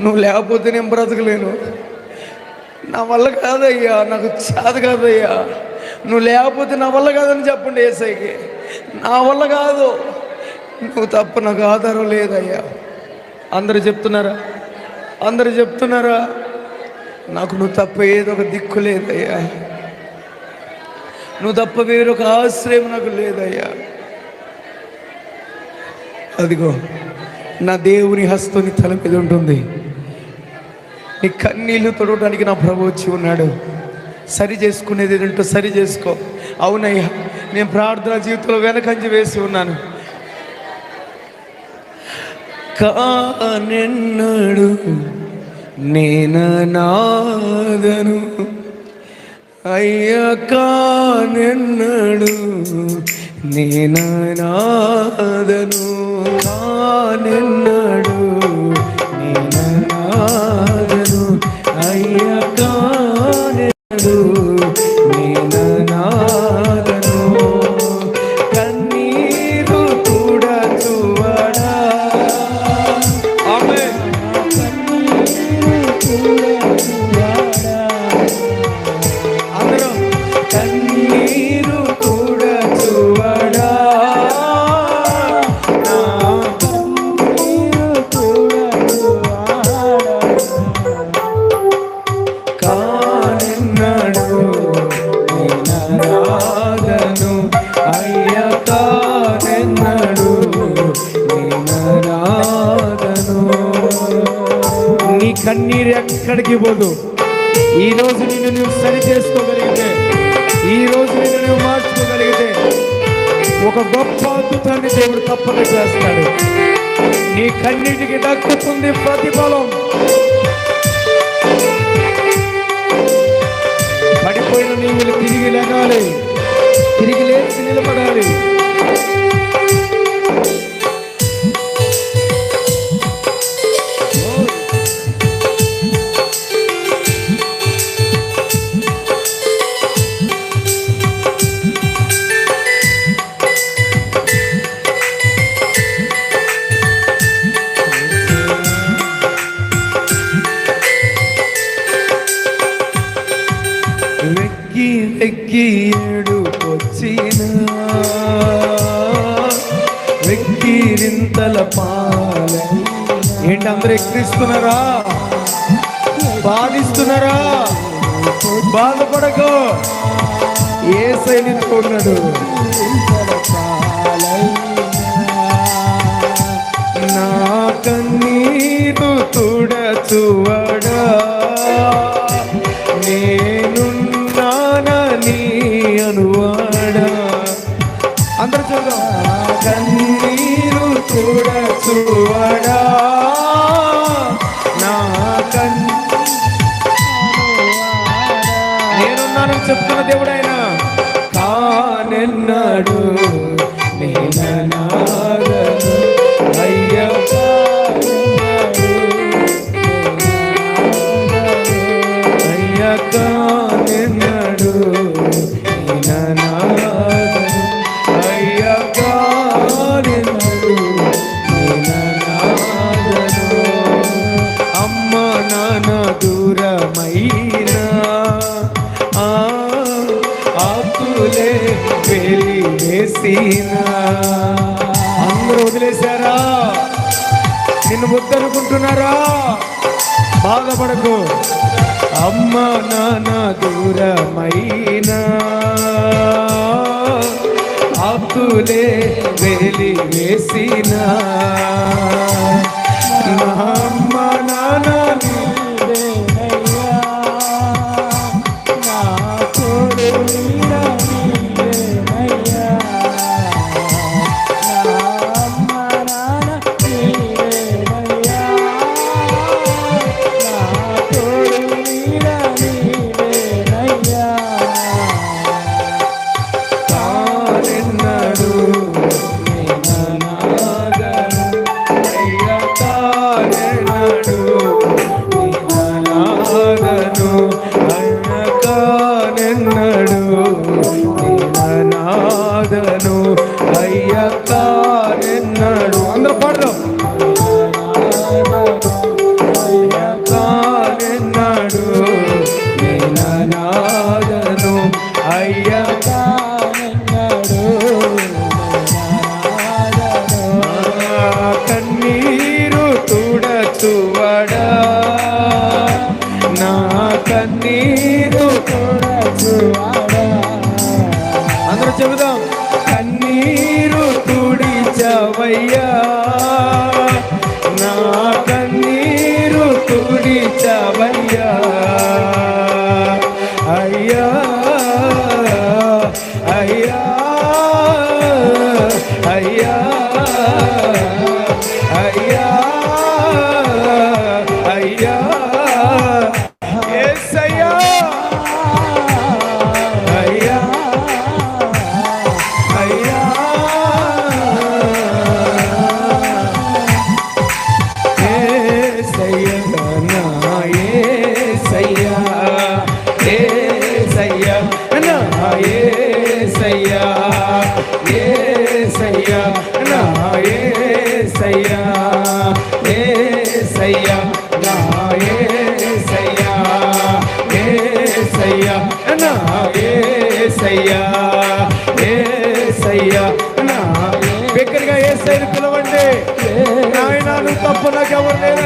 నువ్వు లేకపోతే నేను బ్రతకలేను. నా వల్ల కాదయ్యా నాకు చేత కాదయ్యా. నువ్వు లేకపోతే నా వల్ల కాదని చెప్పండి ఏసైకి. నా వల్ల కాదు. నువ్వు తప్ప నాకు ఆధారం లేదయ్యా. అందరు చెప్తున్నారా? అందరు చెప్తున్నారా? నాకు నువ్వు తప్ప ఏదో ఒక దిక్కు లేదయ్యా. నువ్వు తప్ప వేరొక ఆశ్రయం నాకు లేదయ్యా. అదిగో నా దేవుని హస్తుని తల మీద ఉంటుంది. నీ కన్నీళ్ళు తొడవడానికి నా ప్రభు వచ్చి ఉన్నాడు. సరి చేసుకునేది ఏంటో సరి చేసుకో. అవునయ్యా నేను ప్రార్థన జీవితంలో వెనకంజి వేసి ఉన్నాను. కానెన్నడు నేననాదను అయ్యా కానెన్నడు నేననాదను కానెన్నడు గొప్ప అద్భుతాన్ని దేవుడు తప్పక చేస్తాడు. నీ కన్నిటికి దక్కుతుంది ప్రతిఫలం. పడిపోయిన నీవులు తిరిగి లెగాలి. తిరిగి లేచి నిలబడాలి. వెక్కి వెక్కి ఏడుకొచ్చిన వెక్కిరింతల పాల ఏంటి అందరూ ఎక్కిరిస్తున్నారా? బాధిస్తున్నారా? బాధపడకు. ఏ సైనికు ఉన్నాడు నా కన్నీరు తుడచువడా? తుడచువడా నా కన్ నేనున్నానని చెప్తున్న దేవుడు వద్దనుకుంటున్నారా బాధపడకు. అమ్మ నాన్న దూరమైన. ఆకులే వెలి వేసిన. అమ్మ నాన్న over there.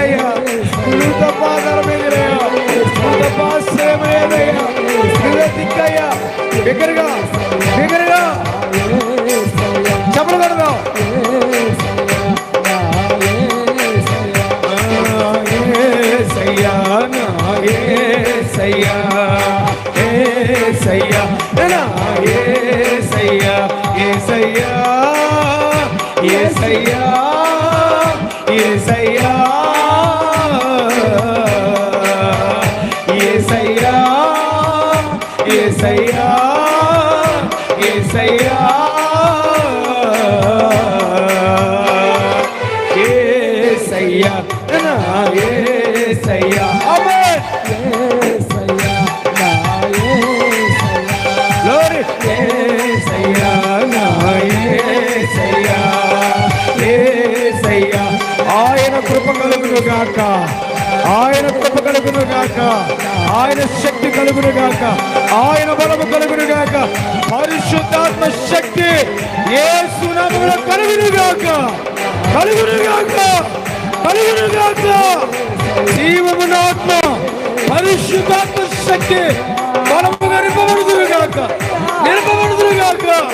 గాక. ఆయన కృప కలుగును గాక. ఆయన శక్తి కలుగును గాక. ఆయన బలము కలుగును గాక. పరిశుద్ధాత్మ శక్తి ఏ నామములో కలుగును గాక. కలుగును గాక. కలుగును గాక. జీవమున ఆత్మ పరిశుద్ధాత్మ శక్తి బలముగా నింపబడుదురు గాక. నింపబడుదురు గాక.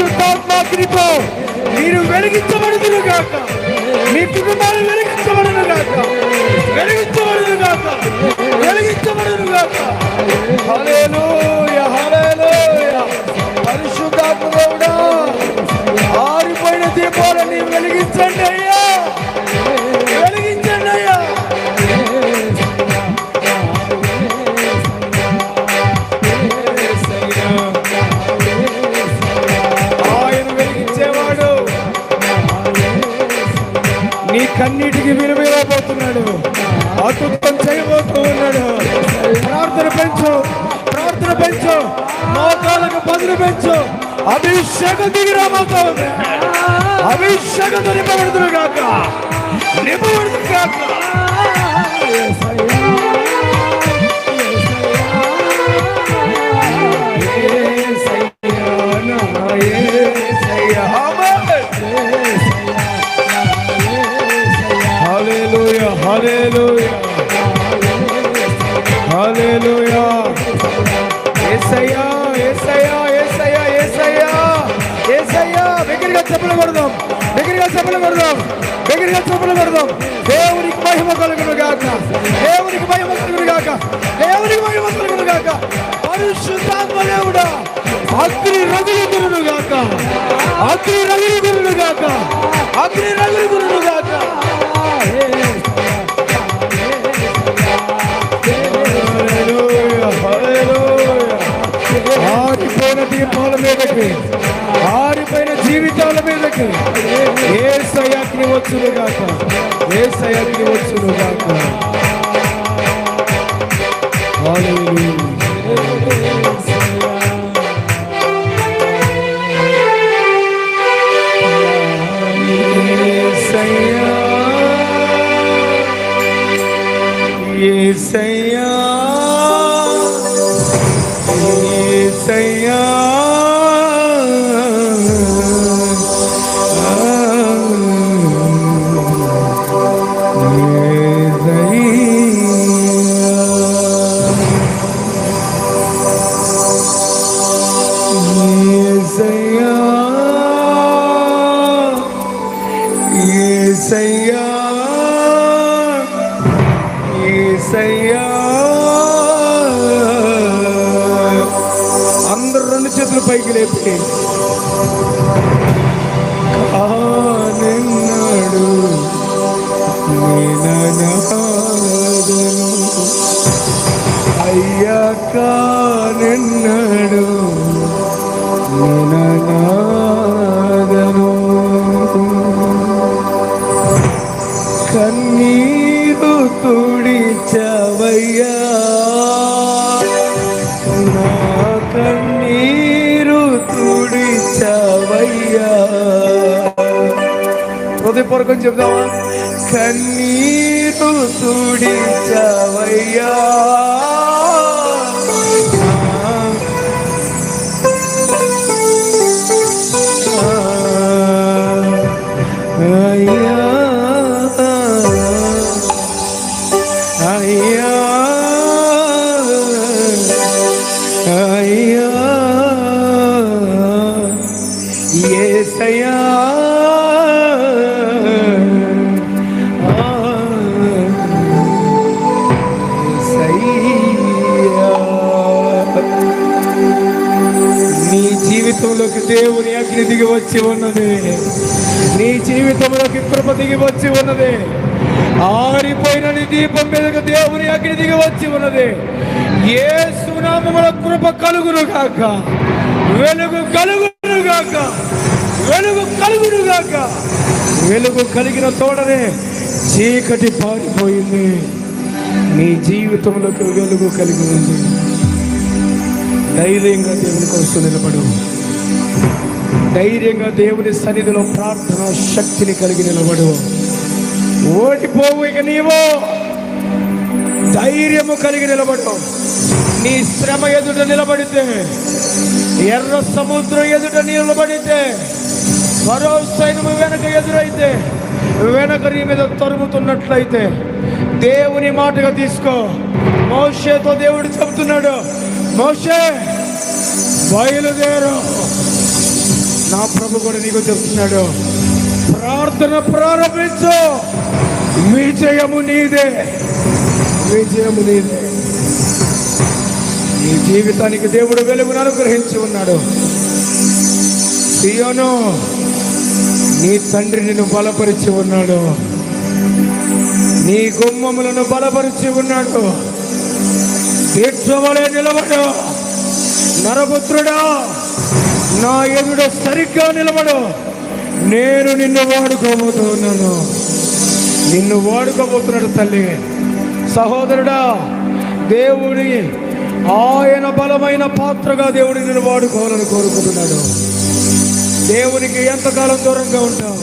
పరిశుద్ధాత్మగ్నితో మీరు వెలిగించబడుదురు కాక మీ కుటుంబాలు వెలిగించబడును కాక వెలిగించబడును కాక వెలిగించబడును కాక పరిశుద్ధాత్మ ఆరిపోయిన దీపాలని వెలిగించండి కన్నీటికి విలువైపోతున్నాడు అద్భుతం చేయబోతూ ఉన్నాడు. ప్రార్థన పెంచు ప్రార్థన పెంచు. మోకాలకు బదులు పెంచు. అభిషేకం దిగి రాబోతా ఉంది అభిషేకంతో నింపబడుతురు కాక నింపబడుతురు కాక దగ్గరగా చెప్పులు కొడదాం. దగ్గరగా చెప్పులు కొడదాం. దగ్గరగా చెప్పులు కొడదాం. దేవునికి మహిమ కలుగును గాక. దేవునికి మహిమ కలుగును గాక. దేవునికి మహిమ కలుగును గాక. పరిశుద్ధాత్మ దేవుడా అగ్ని రగులుగును గాక. అగ్ని రగులుగును గాక. అగ్ని రగులుగును గాక. మీదకి ఆరిపోయిన జీవితాల మీదకి ఏ సయాగ్ని వచ్చును గాక ఏ సయాగ్ని వచ్చును గాక. సయ్యా ఏ సయ్యా యేసయ్యా, యేసయ్యా. అందరూ రెండు చేతులు పైకి లేపి నిన్నాడు అయ్యాక నిన్నాడు తుడిచవయ్యా. నా కన్నీరు తుడిచవయ్యా. హృదయపూర్వకం చెప్దామా? కన్నీరు తుడిచవయ్యా. నీ జీవితంలోకి కృప దిగి వచ్చి ఉన్నది. ఆరిపోయిన నీ దీపం మీదకి దేవుని అగ్ని దిగి వచ్చి ఉన్నది. ఏ సునామముల కృప కలుగును గాక వెలుగు కలుగును గాక వెలుగు కలుగును గాక వెలుగు కలిగిన తోడనే చీకటి పారిపోయింది. నీ జీవితంలోకి వెలుగు కలిగి ఉంది ధైర్యంగా దేవుని కోసం నిలబడు. ధైర్యంగా దేవుని సన్నిధిలో ప్రార్థన శక్తిని కలిగి నిలబడు. ఓడిపోవు ఇక నీవు. ధైర్యము కలిగి నిలబడు నీ శ్రమ ఎదుట నిలబడితే ఎర్ర సముద్రం ఎదుట నిలబడితే మరో సైన్యము వెనక ఎదురైతే వెనక నీ మీద తరుముతున్నట్లయితే దేవుని మాటగా తీసుకో. మోషేతో దేవుడు చెబుతున్నాడు మోషే బయలుదేరు. నా ప్రభు కూడా నీకు చెప్తున్నాడు. ప్రార్థన ప్రారంభించు. విజయము నీదే. విజయము నీదే. నీ జీవితానికి దేవుడు వెలుగును అనుగ్రహించి ఉన్నాడు. సియోను నీ తండ్రి నిన్ను బలపరిచి ఉన్నాడు. నీ గుమ్మములను బలపరిచి ఉన్నాడు. తీర్చవలే నిలబడు. నరపుత్రుడా నా ఎదుట సరిగ్గా నిలబడు. నేను నిన్ను వాడుకోబోతున్నాను. నిన్ను వాడుకోబోతున్నాడు తల్లి. సహోదరుడా దేవుడి ఆయన బలమైన పాత్రగా దేవుడిని నిన్ను వాడుకోవాలని కోరుకుంటున్నాడు. దేవునికి ఎంతకాలం దూరంగా ఉంటావు?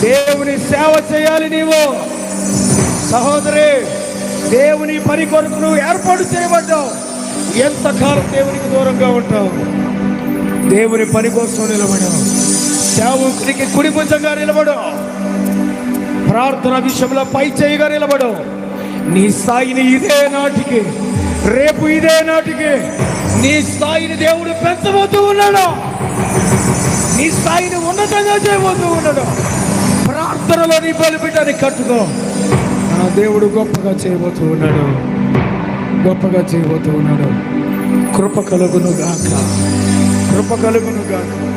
దేవుని సేవ చేయాలి నీవు. సహోదరి దేవుని పని కొరకు నువ్వు ఏర్పాటు చేయబడ్డావు. ఎంతకాలం దేవునికి దూరంగా ఉంటావు? దేవుని పని కోసం నిలబడావు. సేవకుడికి కుడి భుజంగా నిలబడు ప్రార్థన విషయంలో పై చేయగా నిలబడు నీ స్థాయిని ఇదే నాటికి రేపు ఇదే నాటికి నీ స్థాయిని దేవుడు పెంచబోతూ ఉన్నాడు. నీ స్థాయిని ఉన్నతంగా చేయబోతూ ఉన్నాడు. ప్రార్థనలో నీ బలిపిటాన్ని కట్టుకో. నా దేవుడు గొప్పగా చేయబోతూ ఉన్నాడు. గొప్పగా చేయబోతూ ఉన్నాడు. కృప కలుగును గాక. కృప కలుగును గాక